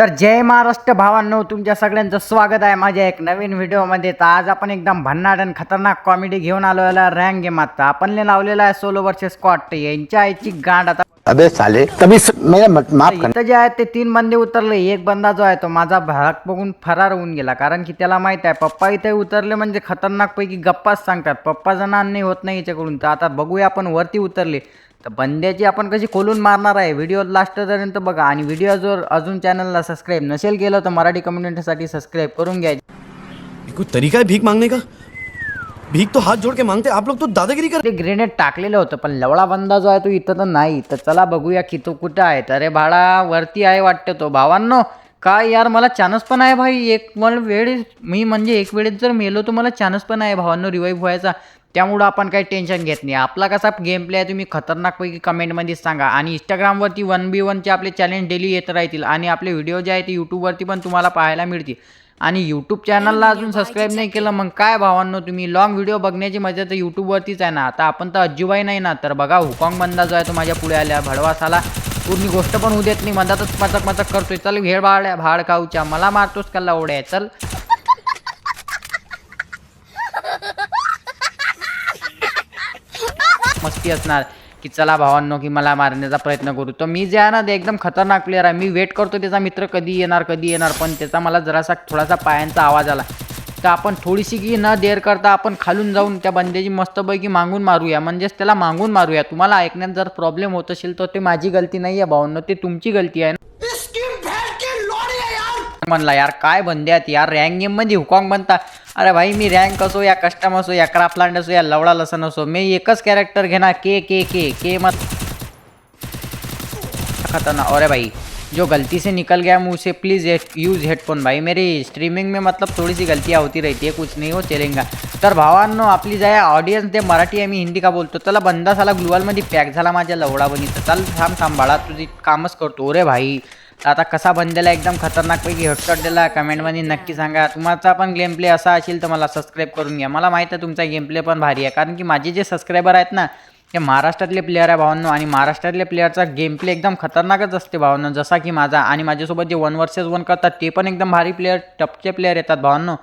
तर जय महाराष्ट्र भावांनो तुमच्या सगळ्यांचं स्वागत आहे माझ्या एक नवीन व्हिडिओमध्ये. तर आज आपण एकदम भन्नाट आणि खतरनाक कॉमेडी घेऊन आलो याला रँक गेम आता आपण लावलेला आहे सोलो वर्सेस स्कॉट यांच्या आईची गांड आता अबे साले तभी माफ इथं जे आहे ते तीन बंदे उतरले. एक बंदा जो आहे तो माझा भाग बघून फरार होऊन गेला. कारण की त्याला माहीत आहे पप्पा इथे उतरले म्हणजे खतरनाक पैकी गप्पाच सांगतात. पप्पा जणांना नाही होत नाही याच्याकडून. तर आता बघूया आपण वरती उतरले. तर बंद्याची आपण कशी खोलून मारणार आहे? व्हिडिओ लास्टपर्यंत बघा आणि व्हिडिओ जर अजून चॅनलला सबस्क्राईब नसेल केलं तर मराठी कम्युनिटीसाठी सबस्क्राईब करून घ्या. ये कोई तरीका है भीख मांगने का? भीख तो हाथ जोड़ के मांगते। आप लोग तो दादागिरी कर ते ग्रेनेड टाकलेलं होतं पण लवळा बंदा जो आहे तो इथं तर नाही. तर चला बघूया की तो कुठं आहे. तर अरे भाडा वरती आहे वाटतं तो. भावांनो काय यार मला चान्स पण आहे भाई. एक मला वेळ मी म्हणजे एक वेळेत जर मेलो तर मला चान्स पण आहे भावांनो रिवाईव्ह व्हायचा. त्यामुळं आपण काही टेन्शन घेत नाही. आपला कसा गेम प्ले आहे तुम्ही खतरनाकपैकी कमेंटमध्ये सांगा. आणि इंस्टाग्रामवरती वन बी वनचे आपले चॅलेंज डेली येत राहतील आणि आपले व्हिडिओ जे आहे ते यूट्यूबवरती पण तुम्हाला पाहायला मिळतील. आणि यूट्यूब चॅनलला अजून सबस्क्राईब नाही केलं मग काय भावांनो तुम्ही? लॉंग व्हिडिओ बघण्याची मजा तर यूट्यूबवरतीच आहे ना. आता आपण तर अज्जूबाई नाही ना. तर बघा हुकॉंग बंदा जो आहे तो माझ्या पुढे आल्या भडवासाला पूर्ण गोष्ट पण होऊ देत नाही. मधातच मचक मचक करतोय. चल भेळ भाड भाड खाऊच्या. मला मारतोस का लवड्या चल. मस्ती असणार की चला भावांनो की मला मारण्याचा प्रयत्न करू. तर मी जे आहे ना ते एकदम खतरनाक प्लेअर आहे. मी वेट करतो त्याचा मित्र कधी येणार कधी येणार पण त्याचा मला जरासा थोडासा पायांचा आवाज आला. तर आपण थोडीशी की न देर करता आपण खालून जाऊन त्या बंदेची मस्तपैकी मागून मारूया. म्हणजेच त्याला मागून मारूया. तुम्हाला ऐकण्यात जर प्रॉब्लेम होत असेल तर ते माझी गलती नाही आहे भावांनो. ते तुमची गलती आहे. ना म्हणला यार काय बंदे यार रँक गेममध्ये हुकॉंग बनता. अरे भाई मी रँक असो या कस्टम असो या क्राफ्टलँड असो या लवडा लसन असो मी एकच कॅरेक्टर घेणार के के के के मत. खतरनाक. अरे भाई जो गलती से निकल गया मुँह से प्लीज़ यूज़ हेडफोन भाई मेरी स्ट्रीमिंग में मतलब थोड़ी सी गलतियाँ होती रहती है कुछ नहीं हो चलेगा. तर भावांनो आपली जाय ऑडियन्स ते मराठी आहे मी हिंदी का बोलतो त्याला बंदा साला ग्लुअलमध्ये पॅक झाला माझ्या लवडा बनी तर चाल थांब थांब बाळा तुझी कामच करतो. अरे भाई आता कसा बनलेला एकदम खतरनाकपैकी हेडशॉट दिला. कमेंटमध्ये नक्की सांगा. तुमचा पण गेम प्ले असा असेल तर मला सबस्क्राईब करून घ्या. मला माहीत आहे तुमचा गेम प्ले पण भारी आहे. कारण की माझे जे सबस्क्रायबर आहेत ना ते महाराष्ट्रातले प्लेअर आहे भावांनो. आणि महाराष्ट्रातल्या प्लेअरचा गेम प्ले एकदम खतरनाकच असते भावांनो. जसा की माझा आणि माझ्यासोबत जे वन वर्सेस वन करतात ते पण एकदम भारी प्लेअर टपचे प्लेअर येतात भावांनो.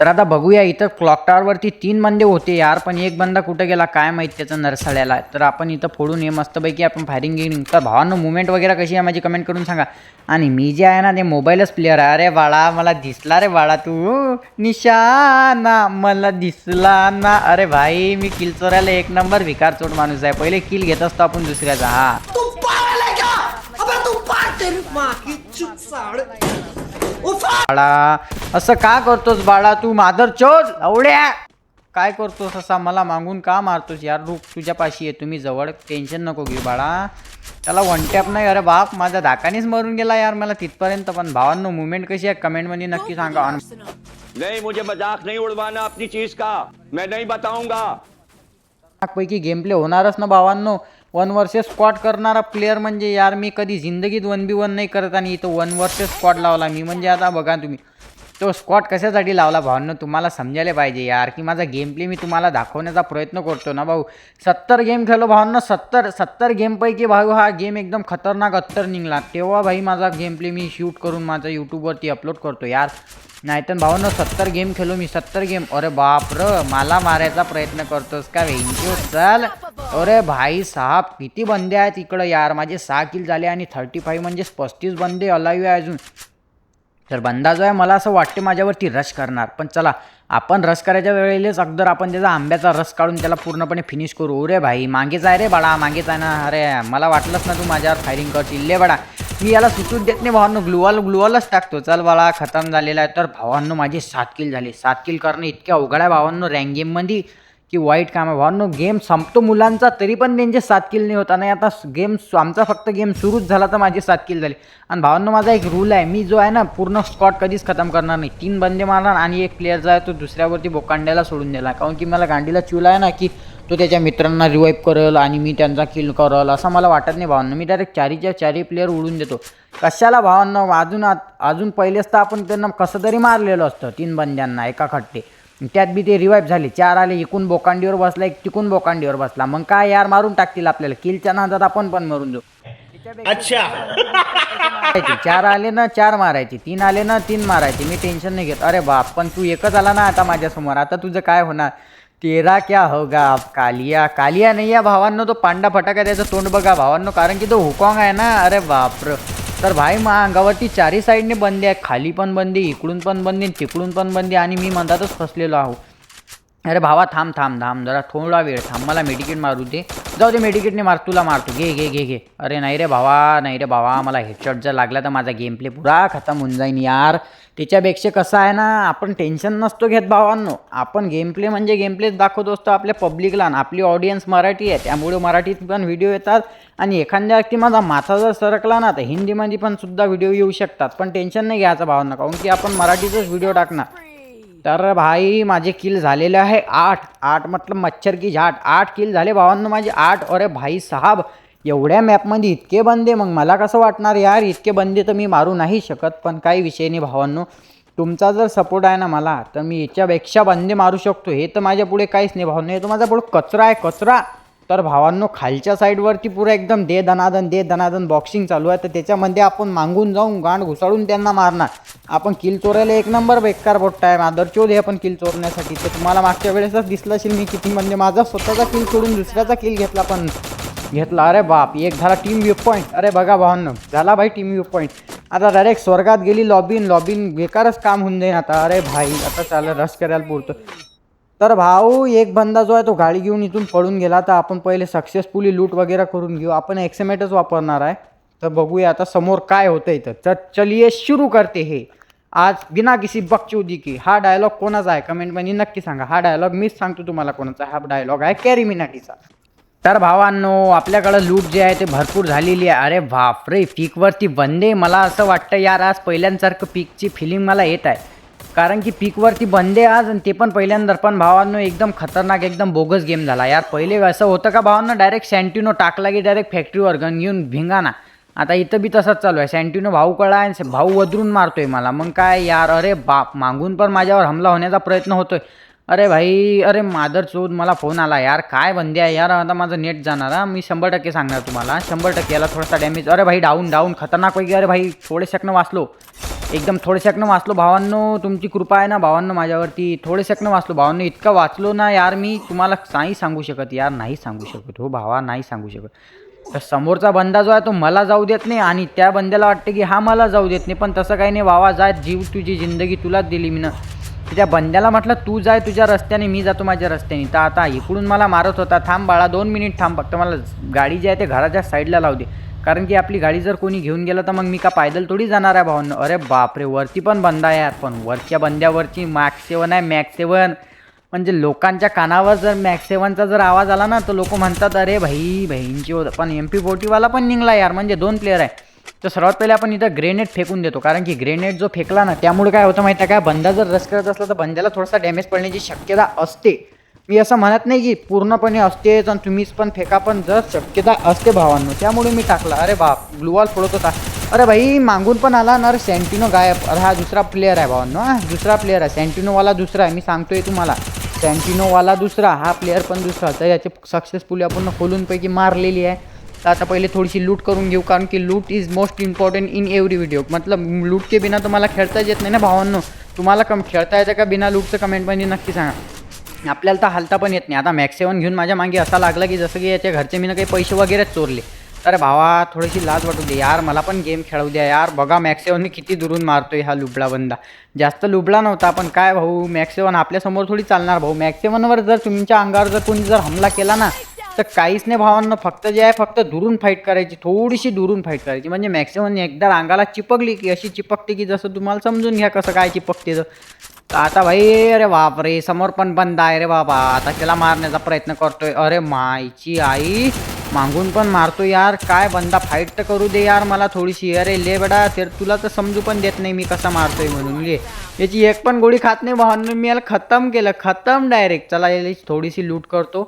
तर आता बघूया इथं क्लॉक टॉवरवरती तीन बंदे होते यार पण एक बंदा कुठं गेला काय माहीत त्याचं नरसाळ्याला. तर आपण इथं फोडून ये मस्तपैकी आपण फायरिंग गिरिंग तर भावांनो मुवमेंट वगैरे कशी आहे माझी कमेंट करून सांगा. आणि मी जे आहे ना ते मोबाईलच प्लेअर आहे. अरे बाळा मला दिसला रे बाळा तू. निशाना मला दिसला ना. अरे भाई मी किल चोरायला एक नंबर भिकार चोट माणूस आहे. पहिले किल घेत असतो आपण दुसऱ्याचा हा. बाळा असं का करतोस बाळा? तू माधर चोद आवड्या काय करतोस असा? मला मागून का मारतोस? यार रूप तुझ्या पाशी आहे. तुम्ही जवळ टेन्शन नको घेऊ बाळा. त्याला वन टॅप नाही. अरे बाप माझा धाकानीच मरून गेला यार. मला तिथपर्यंत पण. भावांनो मुवमेंट कशी आहे? कमेंटमध्ये नक्की सांगा. नहीं मुझे मजाक नहीं उड़वाना अपनी चीज का. मैं नहीं बताऊंगा. पैकी गेम प्ले होणारच ना भावांनो. वन वर्सेस स्क्वॉट करणारा प्लेअर म्हणजे यार मी कधी जिंदगीत वन बी वन नाही करत आणि इथं वन वर्सेस स्क्वॉट लावला. मी म्हणजे आता बघा तुम्ही. तो स्कॉट कशासाठी लावला भावांनो? तुम्हाला समजायला पाहिजे यार की माझा गेम प्ले मी तुम्हाला दाखवण्याचा प्रयत्न करतो ना भाऊ. सत्तर गेम खेळलो भावांनो सत्तर सत्तर गेमपैकी भाऊ हा गेम एकदम खतरनाक अत्तर निघला. तेव्हा भाई माझा गेम प्ले मी शूट करून माझा यूट्यूबवरती अपलोड करतो यार. नाही तर भावांनो सत्तर गेम खेळलो मी सत्तर गेम अरे बाप र मला मारायचा प्रयत्न करतोस का वेंक्यू चल. अरे भाई साहेब किती बंदे आहेत इकडं यार. माझे सहा किल झाले आणि थर्टी फाईव्ह म्हणजे पस्तीस बंदे अलाईव्ह आहे अजून. तर बंदा जो आहे मला असं वाटते माझ्यावरती रश करणार. पण चला आपण रश करायच्या वेळेलाच अगदर आपण त्याचा आंब्याचा रस काढून त्याला पूर्णपणे फिनिश करू. रे भाई मागेच आहे रे बाळा मागेच आहे ना. अरे मला वाटलंच ना तू माझ्यावर फायरिंग करशील ले बाळा. मी याला सुचूच देत नाही भावांनो ग्लुवाल ग्लुवालच टाकतो. चल बाळा खतम झालेला आहे. तर भावांनो माझे सात किल झाले. सात किल करणं इतक्या अवघड आहे भावांनो रँक गेममध्ये की वाईट काम आहे. भावांनो गेम संपतो मुलांचा तरी पण त्यांचे सात किल नाही होता. नाही आता गेम आमचा फक्त गेम सुरूच झाला तर माझे सात किल झाले. आणि भावांनो माझा एक रूल आहे. मी जो आहे ना पूर्ण स्कॉट कधीच खतम करणार नाही. तीन बंदे मारणार आणि एक प्लेअर जो आहे तो दुसऱ्यावरती बोकांड्याला सोडून दिला कारण की मला गांडीला चिवला आहे ना की तो त्याच्या मित्रांना रिवाईव्ह करेल आणि मी त्यांचा किल करल असं मला वाटत नाही भावांना. मी डायरेक्ट चारीच्या चारी प्लेअर उडून देतो. कशाला भावांना अजून आत- अजून पहिलेच तर आपण त्यांना कसं तरी मारलेलं असतं तीन बंद्यांना एका खट्टे. त्यात बी ते रिवाईव्ह झाले. चार आले एकूण बोकांडीवर बसला एक तिकून बोकांडीवर बसला. मग काय यार मारून टाकतील आपल्याला. किलच्या नादात आपण पण मरून जाऊ. मारायचे. चार आले ना चार मारायचे. तीन आले ना तीन मारायचे. मी टेन्शन नाही घेत. अरे बाप पण तू एकच आला ना आता माझ्यासमोर. आता तुझं काय होणार? तेरा क्या होगा अब कालिया. कालिया नाही या भावांनो तो पांडा फटाका त्याचं तोंड बघा भावांनो. कारण की तो हुकॉंग आहे ना. अरे बापर. तर भाई मा अंगावरती चारी साईडने बंदी आहे. खाली पण बंदी इकडून पण बंदी तिकडून पण बंदी आणि मी मधातच फसलेलो आहो. अरे भावा थांब थांब थांब जरा थोडा वेळ थांब मला मेडिकेट मारू दे. जाऊ दे मेडिकेटने मार तुला मारतो. घे घे घे घे. अरे नाही रे भावा नाही रे भावा मला हेडशॉट जर लागला तर माझा गेम प्ले पुरा खतम होऊन जाईन यार. त्याच्यापेक्षा कसं आहे ना आपण टेन्शन नसतो घेत भावांनो. आपण गेम प्ले म्हणजे गेम प्लेच दाखवत असतो आपल्या पब्लिकला आणि आपली ऑडियन्स मराठी आहे. त्यामुळे मराठीत पण व्हिडिओ येतात. आणि एखाद्या व्यक्ती माझा माथा जर सरकला ना तर हिंदीमध्ये पण सुद्धा व्हिडिओ येऊ शकतात. पण टेन्शन नाही घ्यायचं भावांना काहून की आपण मराठीतच व्हिडिओ टाकणार. तर भाई माझे किल झालेले आहे आठ. आठ मतलब मच्छर की झाट. आठ किल झाले भावांनो माझे आठ. अरे भाई साहब एवढ्या मॅपमध्ये इतके बंदे मग मला कसं वाटणार यार? इतके बंदे तर मी मारू नाही शकत पण काही विषय नाही भावांनो. तुमचा जर सपोर्ट आहे ना मला तर मी याच्यापेक्षा बंदे मारू शकतो. हे तर माझ्या पुढे काहीच नाही भावांनो. हे तर माझ्या पुढे कचरा आहे कचरा. तर भावांनो खालच्या साईडवरती पुरं एकदम दे दनादन दे दनादन बॉक्सिंग चालू आहे. तर त्याच्यामध्ये आपण मागून जाऊन गांड घुसाळून त्यांना मारणार. आपण किल चोरायला एक नंबर बेकार बोट्टा आहे. मादरचोद हे आपण किल चोरण्यासाठी. तर तुम्हाला मागच्या वेळेसच दिसलं असेल मी किती म्हणजे माझा स्वतःचा किल सोडून दुसऱ्याचा किल घेतला पण घेतला. अरे बाप एक झाला टीम व्यू पॉईंट अरे बघा भावांनो झाला भाई टीम व्यू पॉईंट आता डायरेक्ट स्वर्गात गेली लॉबीन लॉबीन बेकारच काम होऊन जाईन आता. अरे भाई आता चालेल रश करायला पुरतं. तर भाऊ एक बंदा जो आहे तो गाडी घेऊन इथून पळून गेला. तर आपण पहिले सक्सेसफुली लूट वगैरे करून घेऊ. आपण एक्समेटच वापरणार आहे. तर बघूया आता समोर काय होतं इथं. तर चलिये सुरू करते हे. आज बिना किसी बकचौदी की. हा डायलॉग कोणाचा आहे? कमेंटमध्ये नक्की सांगा. हा डायलॉग मीच सांगतो तुम्हाला कोणाचा. आहे. हा डायलॉग आहे कॅरी मिनाटीचा तर भावांनो आपल्याकडं लूट जे आहे ते भरपूर झालेली आहे. अरे बापरे पीकवरती बंदे मला असं वाटतं यार आज पहिल्यांसारखं पीकची फिलिंग मला येत आहे. कारण की पीकवरती बंदे आज आणि ते पण पहिल्यांदा पण भावांनो एकदम खतरनाक एकदम बोगस गेम झाला. यार पहिले असं होतं का भावांना डायरेक्ट सँटिनो टाकला की डायरेक्ट फॅक्टरीवर गन घेऊन भिंगाना आता इथं बी तसंच चालू आहे. सँटिनो भाऊ कळा आणि भाऊ वदरून मारतोय मला. मग काय यार अरे बाप मागून पण माझ्यावर हमला होण्याचा प्रयत्न होतोय. अरे भाई अरे मादर चोद मला फोन आला. यार काय बंदी आहे? यार आता माझं नेट जाणार हा. मी शंभर टक्के सांगणार तुम्हाला. शंभर टक्के याला थोडासा डॅमेज अरे भाई डाऊन डाऊन खतरनाक पैकी अरे भाई थोडे शकणं वाचलो. एकदम थोडेशकनं वाचलो. भावांनो तुमची कृपा आहे ना भावांनो माझ्यावरती. थोडेशकनं वाचलो. भावांनो इतकं वाचलो ना यार मी तुम्हाला नाही सांगू शकत. यार नाही सांगू शकत हो भावा नाही सांगू शकत. तर समोरचा बंदा जो आहे तो मला जाऊ देत नाही आणि त्या बंद्याला वाटतं की हा मला जाऊ देत नाही. पण तसं काही नाही भावा जाय जीव तुझी जिंदगी तुलाच दिली मी ना. त्या बंद्याला म्हटलं तू जाय तुझ्या रस्त्याने मी जातो माझ्या रस्त्याने. तर आता इकडून मला मारत होता. थांब बाळा दोन मिनिट थांब. फक्त मला गाडी जी आहे ते घराच्या साईडला लावू दे. कारण की आपली गाडी जर कोणी घेऊन गेलं तर मग मी का पायदल थोडी जाणार आहे भावांनो? अरे बापरे वरती पण बंद आहे यार. पण वरच्या बंद्यावरची मॅक्स सेवन आहे मॅक्स सेवन म्हणजे लोकांच्या कानावर जर मॅक्स सेवनचा जर आवाज आला ना तर लोक म्हणतात अरे भाई बहीणची होतं पण एम पी फोर्टीवाला पण निघला यार म्हणजे दोन प्लेअर आहे. तर सर्वात पहिले आपण इथं ग्रेनेड फेकून देतो कारण की ग्रेनेड जो फेकला ना त्यामुळे काय होतं माहिती आहे काय बंदा जर रस करत असला तर बंद्याला थोडासा डॅमेज पडण्याची शक्यता असते. मी असं म्हणत नाही की पूर्णपणे असतेच आणि तुम्हीच पण फेका पण जर शक्यता असते भावांनो त्यामुळे मी टाकला. अरे बाप ग्लुवाल फोडत होता अरे भाई मागून पण आला ना अरे सँटिनो गायब. अरे हा दुसरा प्लेअर आहे भावांनो हा दुसरा प्लेअर आहे. सेंटिनोवाला दुसरा आहे मी सांगतोय तुम्हाला. सँटिनोवाला दुसरा हा प्लेअर पण दुसरा. तर याचे सक्सेसफुली आपण खोलूनपैकी मारलेली आहे. तर आता पहिले थोडीशी लूट करून घेऊ कारण की loot is most important in every video मतलब लूट के बिना तुम्हाला खेळताच येत नाही ना भावांनो? तुम्हाला कम खेळता येतं का बिना लूटचं कमेंटमध्ये नक्की सांगा. आपल्याला तर हालता पण येत नाही. आता मॅक्स सेवन घेऊन माझ्या मागे असा लागला की जसं की याच्या घरचे मी काही पैसे वगैरेच चोरले. तर भावा थोडीशी लाज वाटू दे यार मला पण गेम खेळू द्या यार. बघा मॅक्स सेवन किती दुरून मारतोय हा लुबडा बंदा. जास्त लुबडा नव्हता पण काय भाऊ मॅक्स सेवन आपल्यासमोर थोडी चालणार भाऊ. मॅक्स सेवनवर जर तुमच्या अंगावर जर कोणी जर हमला केला ना तर काहीच नाही भावांना. फक्त जे आहे फक्त दुरून फाईट करायची थोडीशी दुरून फाईट करायची. म्हणजे मॅक्सिमम एकदा अंगाला चिपकली की अशी चिपकते की जसं तुम्हाला समजून घ्या कसं काय चिपकते तर आता भाई अरे बापरे समोर पण बंद आहे रे बाबा. आता त्याला मारण्याचा प्रयत्न करतोय. अरे मायची आई मागून पण मारतो यार. काय बंदा फाईट तर करू दे यार मला थोडीशी. अरे ले बेडा तर तुला तर समजू पण देत नाही मी कसा मारतोय म्हणून. ले याची एक पण गोळी खात नाही भावांनो. मी याला खतम केलं. खतम डायरेक्ट चला याला थोडीशी लूट करतो.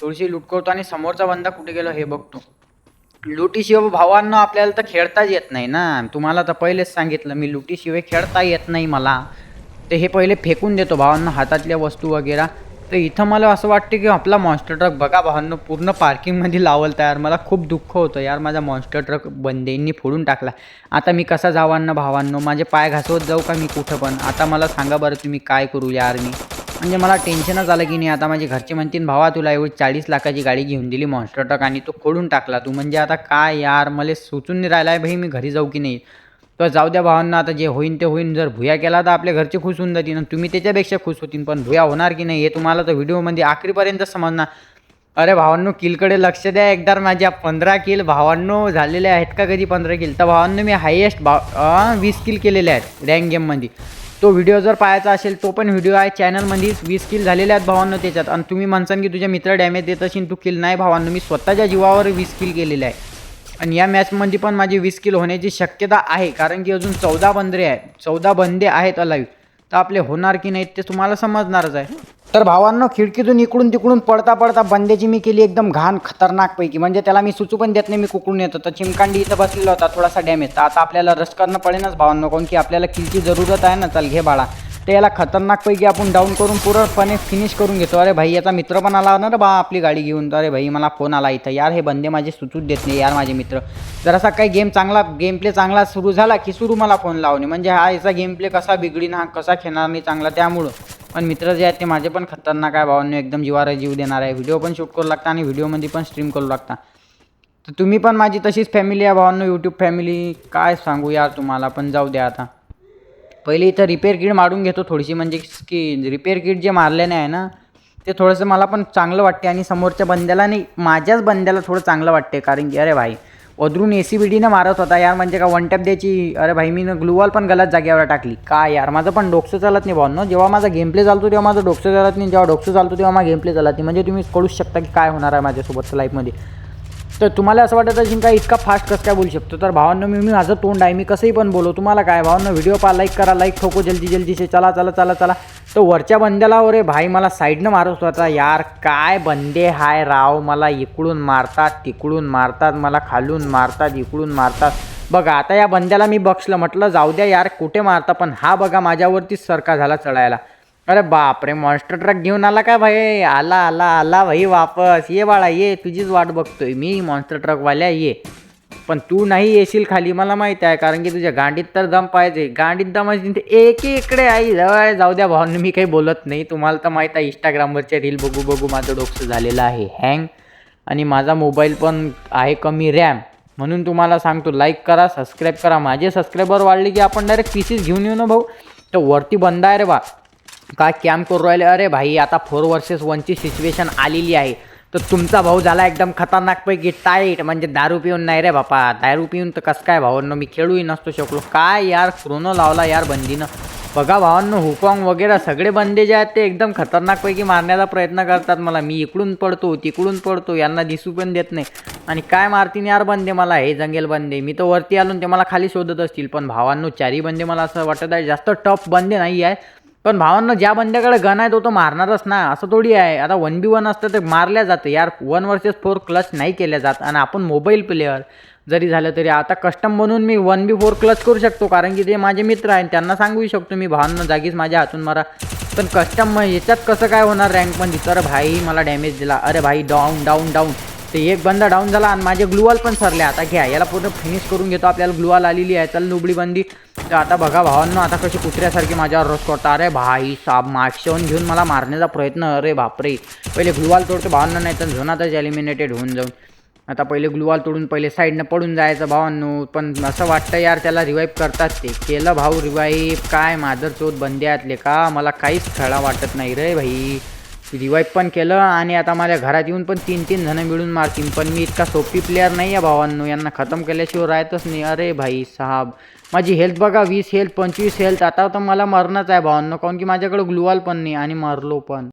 थोडीशी लूट करतो आणि समोरचा बंदा कुठे गेलो हे बघतो. लुटीशिवाय भावांना आपल्याला तर खेळताच येत नाही ना. तुम्हाला तर पहिलेच सांगितलं मी लुटीशिवाय खेळता येत नाही मला. तर हे पहिले फेकून देतो भावांना हातातल्या वस्तू वगैरे. तर इथं मला असं वाटतं की आपला मॉन्स्टर ट्रक बघा भावांनो पूर्ण पार्किंगमध्ये लावलं तर यार मला खूप दुःख होतं यार माझा मॉन्स्टर ट्रक बंदेंनी फोडून टाकला. आता मी कसा जावांना भावांनो माझे पाय घासवत जाऊ का मी कुठं पण? आता मला सांगा बरं तुम्ही काय करू यार मी? म्हणजे मला टेन्शनच आलं की नाही आता माझे घरचे म्हणतील भावा तुला एवढी चाळीस लाखाची गाडी घेऊन दिली मॉन्स्टर ट्रक आणि तो खोडून टाकला तू. म्हणजे आता काय यार मला सुचून नाही राहिला आहे भाई मी घरी जाऊ की नाही? तर जाऊ द्या भावांना आता जे होईन ते होईन. जर भुया केला तर आपल्या घरचे खुश होऊन जातील आणि तुम्ही त्याच्यापेक्षा खुश होतील. पण भुया होणार की नाही हे तुम्हाला तर व्हिडिओमध्ये आखरीपर्यंत समजणार. अरे भावांनो किलकडे लक्ष द्या एकदा. माझ्या पंधरा किल भावांनो झालेले आहेत का कधी पंधरा किल? तर भावांनो मी हायेस्ट भाव वीस किल केलेले आहेत रँक गेममध्ये तो व्हिडिओ जर पाहायचा असेल तो पण व्हिडिओ आहे. चॅनलमध्ये वीस किल झालेले आहेत भावांनो त्याच्यात. आणि तुम्ही म्हणसान की तुझ्या मित्र डॅमेज देत असेल तू किल नाही भावांनो. मी स्वतःच्या जीवावर वीस किल केलेले आहे. आणि या मॅचमध्ये पण माझी वीस किल होण्याची शक्यता आहे कारण की अजून चौदा बंदरे आहेत. चौदा बंदे आहेत अलाईव्ह तर आपले होणार की नाहीत ते तुम्हाला समजणारच आहे. तर भावांनो खिडकीतून इकडून तिकडून पडता पडता बंदेची मी केली एकदम घाण खतरनाकपैकी. म्हणजे त्याला मी सुचू पण देत नाही मी कुकडून येतो. तर चिमकांडी इथं बसलेला होता थोडासा डॅमेज तर आता आपल्याला रश करणं पडेनच भावांनो काऊन की आपल्याला किलची जरूरत आहे ना. चल घे बाळा. तर याला खतरनाकपैकी आपण डाऊन करून पूर्णपणे फिनिश करून घेतो. अरे भाई याचा मित्र पण आला ना रे बा आपली गाडी घेऊन. तर अरे भाई मला फोन आला इथं. यार हे बंदे माझे सुचूच देत नाही यार माझे मित्र. जरासा काही गेम चांगला गेम प्ले चांगला सुरू झाला की सुरू मला फोन लावणे. म्हणजे हा याचा गेम प्ले कसा बिघडीन हा कसा खेळणार नाही चांगला त्यामुळं. पण मित्र जे आहेत ते माझे पण खतरनाक आहे भावांनी. एकदम जिवारा जीव देणार आहे. व्हिडिओ पण शूट करू लागता आणि व्हिडिओमध्ये पण स्ट्रीम करू लागता. तर तुम्ही पण माझी तशीच फॅमिली आहे भावांनो. यूट्यूब फॅमिली काय सांगू यार तुम्हाला पण जाऊ द्या आता. पहिले इथं रिपेअर किट मारून घेतो थोडीशी म्हणजे की रिपेअर किट जे मारल्याने आहे ना ते थोडंसं मला पण चांगलं वाटते आणि समोरच्या बंद्याला नाही माझ्याच बंद्याला थोडं चांगलं वाटते कारण की अरे भाई अधरून ए सी बी डीनं मारत होता यार म्हणजे का वन टॅप द्यायची अरे भाई मी ग्लूवॉल पण गलत जागेवर टाकली. का यार माझं पण डोकसं चालत नाही भावनो जेव्हा माझा गेम प्ले चालतो तेव्हा माझं डोकं चालत नाही जेव्हा डोकं चालतो तेव्हा माझा गेम प्ले चालत नाही. म्हणजे तुम्ही कळूच शकता की काय होणार आहे माझ्यासोबतच्या लाईफमध्ये तर तुम्हाला असं वाटत असेल का इतका फास्ट कसं काय बोलू शकतो? तर भावांना मी मी माझं तोंड आहे मी कसंही पण बोलो तुम्हाला काय? भावांना व्हिडिओ पहा लाईक करा लाईक ठोको जल्दी जल्दी से चला चला चला चला. तर वरच्या बंद्याला अरे भाई मला साईडनं मारत होता यार काय बंदे हाय राव मला इकडून मारतात तिकडून मारतात मला खालून मारतात इकडून मारतात. बघा आता या बंद्याला मी बक्षलं म्हटलं जाऊ द्या यार कुठे मारता? पण हा बघा माझ्यावरतीच सरका झाला चढायला. अरे बापरे मॉन्स्टर ट्रक घेऊन आला का भाई? आला आला आला भाई वापस. ये बाळा ये. तुझीच वाट बघतोय मी मॉन्स्टर ट्रकवाल्या ये. पण तू नाही येशील खाली मला माहिती आहे कारण की तुझ्या गांडीत तर दम पाहिजे गांडीत दम असेल एक इकडे आई जवळ. जाऊ द्या भावांनी मी काही बोलत नाही. तुम्हाला तर माहीत आहे इंस्टाग्रामवरचे रील बघू बघू माझं डोकसं झालेलं आहे. हँग आणि माझा मोबाईल पण आहे कमी रॅम म्हणून तुम्हाला सांगतो लाईक करा सबस्क्राईब करा. माझे सबस्क्रायबर वाढले की आपण डायरेक्ट पीसीस घेऊन येऊ ना भाऊ? तर वरती बंद आहे रे बा. काय कॅम्प करू राहिले? अरे भाई आता फोर वर्सेस वनची सिच्युएशन आलेली आहे. तर तुमचा भाऊ झाला एकदम खतरनाकपैकी टाईट म्हणजे दारू पिऊन नाही रे बापा. दारू पिऊन तर कसं काय भावांनो? मी खेळूही नसतो शकलो. काय यार क्रोनो लावला यार बंदीनं. बघा भावांनो हुकॉंग वगैरे सगळे बंदे जे आहेत ते एकदम खतरनाकपैकी मारण्याचा प्रयत्न करतात मला. मी इकडून पडतो तिकडून पडतो यांना दिसू पण देत नाही. आणि काय मारतीन यार बंदे मला? हे जंगेल बंदे. मी तर वरती आलो ते मला खाली शोधत असतील. पण भावांनो चारी बंदे मला असं वाटत आहे जास्त टफ बंदे नाही आहे. पण भावांना ज्या बंद्याकडे गन आहे तो तो मारणारच ना. असं थोडी आहे. आता वन बी वन असतं ते मारल्या जातं. यार वन वर्सेस फोर क्लच नाही केल्या जात. आणि आपण मोबाईल प्लेअर जरी झालं तरी आता कस्टम बनवून मी वन बी फोर क्लच करू शकतो. कारण की ते माझे मित्र आहेत. त्यांना सांगू शकतो मी भावांना जागीच माझ्या हातून मारा. पण कस्टम याच्यात कसं काय होणार? रँकमध्ये तर भाई मला डॅमेज दिला. अरे भाई डाऊन डाऊन डाऊन ते एक बंदा डाऊन झाला आणि माझे ग्लुवाल पण सरले आता घ्या याला पूर्ण फिनिश करून घेतो. आपल्याला ग्लुवाल आलेली आहे. चल लुबडी बंदी. तर आता बघा भावांनो आता कशी कुत्र्यासारखी माझ्यावर रस करता. अरे भाई साब मागशेवून घेऊन मला मारण्याचा प्रयत्न. अरे बापरे. पहिले ग्लुवाल तोडतो भावांना नाही तर झोनातच एलिमिनेटेड होऊन जाऊन. आता पहिले ग्लुवाल तोडून पहिले साईडनं पडून जायचं भावांनो. पण असं वाटतं यार त्याला रिवाईव्ह करतात ते. केलं भाऊ रिवाईव्ह काय मादर चोत आतले का? मला काहीच खेळा वाटत नाही रे भाई. रिवाईव्ह पण केलं आणि आता माझ्या घरात येऊन पण तीन तीन जणं मिळून मारतील. पण मी इतका सोपी प्लेअर नाही आहे भावांनो. यांना खतम केल्याशिवाय राहतच नाही. अरे भाई साहब. माझी हेल्थ बघा वीस हेल्थ पंचवीस हेल्थ आता तर मला मरणंच आहे भावांनो. काऊन की माझ्याकडे ग्लुवाल पण नाही आणि मरलो पण.